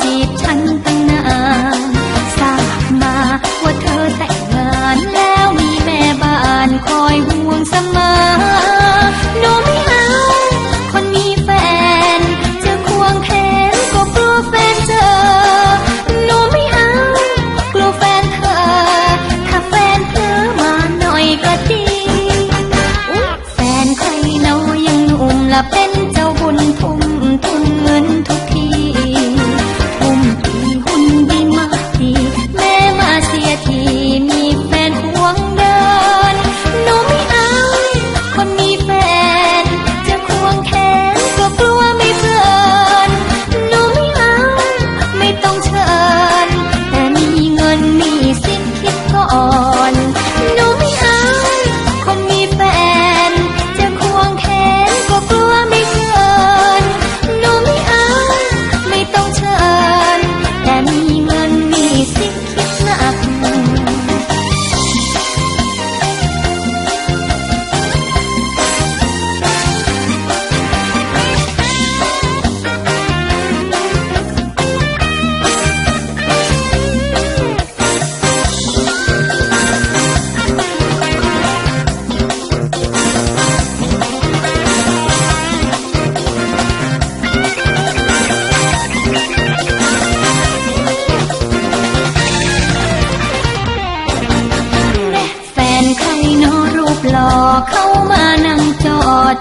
จีบฉันตั้งนานทราบมาว่าเธอแต่งงานแล้วมีแม่บ้านคอยห่วงเสมอ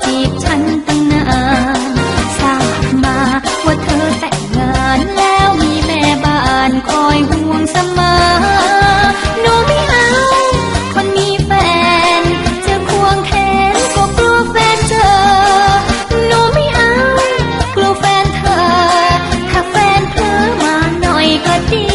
จีบฉันตั้งนานทราบมาว่าเธอแต่งงานแล้วมีแม่บ้านคอยห่วงเสมอหนูไม่เอาคนมีแฟนจะควงแขนก็กลัวแฟนเธอหนูไม่เอากลัวแฟนเธอ ถ้าแฟนเธอมาหน่อยก็ดี